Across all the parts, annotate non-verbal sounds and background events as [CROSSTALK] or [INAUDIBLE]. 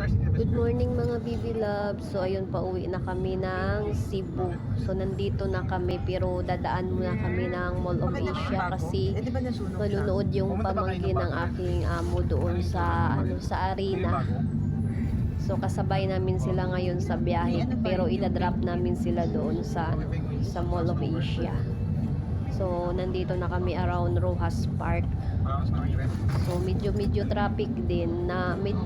Good morning mga Bibi Loves. So ayun pa uwi na kami ng Cebu. So nandito na kami pero dadaan muna kami ng Mall of Asia kasi Eh, manunood yung pamangkin ng aking amo doon sa ano sa arena. So kasabay namin sila ngayon sa biyahe pero idadrop namin sila doon sa ano, sa Mall of Asia. So nandito na kami around Rojas Park. So medyo medyo traffic din na med,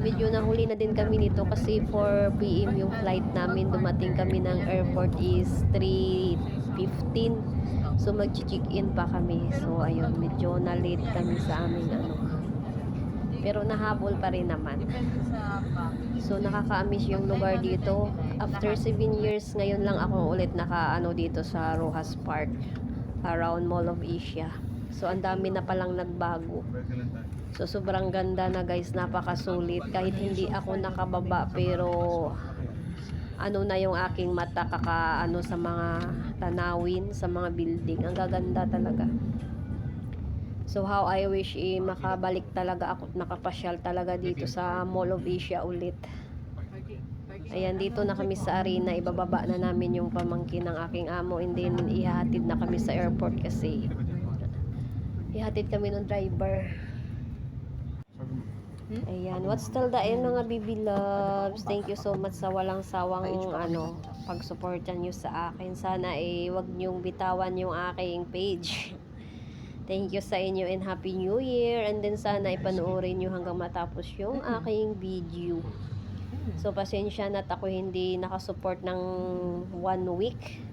medyo nahuli na din kami nito kasi 4 PM yung flight namin. Dumating kami ng airport is 3.15 so mag-check in pa kami. So ayun medyo na late kami sa aming ano. Pero nahabol pa rin naman. So nakaka-amiss yung lugar dito. After 7 years ngayon lang ako ulit naka ano dito sa Rojas Park around Mall of Asia so ang dami na palang nagbago So sobrang ganda na guys, napakasulit. Kahit hindi ako nakababa pero ano na yung aking mata kaka ano sa mga tanawin, sa mga building. Ang gaganda talaga. So how I wish eh, makabalik talaga ako nakapasyal talaga dito sa Mall of Asia ulit. Ayan, dito na kami sa arena. Ibababa na namin yung pamangkin ng aking amo and then ihahatid na kami sa airport kasi ihatid kami ng driver. Ayan, what's till the end mga Bibi Loves. Thank you so much sa walang sawang ano, pagsuportan nyo sa akin. Sana eh, wag nyong bitawan yung aking page. [LAUGHS] Thank you sa inyo and Happy New Year. And then sana ipanoorin nyo hanggang matapos yung aking video. So, pasensya na ako hindi nakasupport ng one week.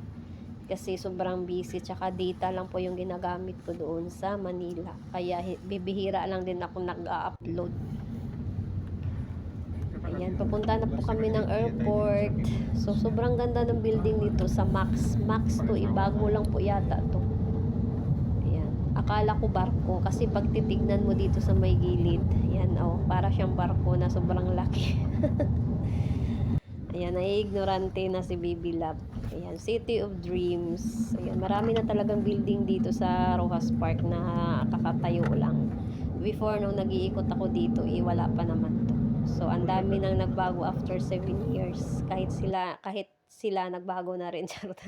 Kasi sobrang busy. Tsaka data lang po yung ginagamit ko doon sa Manila. Kaya hi- bibihira lang din ako nag-upload. Ayan, papunta na po kami ng airport. So, sobrang ganda ng building dito sa Max. Max to, ibago lang po yata to. Akala ko barko kasi pag titignan mo dito sa may gilid, ayan, oh, para siyang barko na sobrang laki. [LAUGHS] Ayan, nai-ignorante na si Baby Love. Ayan, City of Dreams. Ayan, marami na talagang building dito sa Rojas Park na kakatayo lang. Before, nung nag-iikot ako dito, eh, wala pa naman to. So, ang dami nang nagbago after 7 years. Kahit sila, kahit sila nagbago na rin. [LAUGHS] Charot.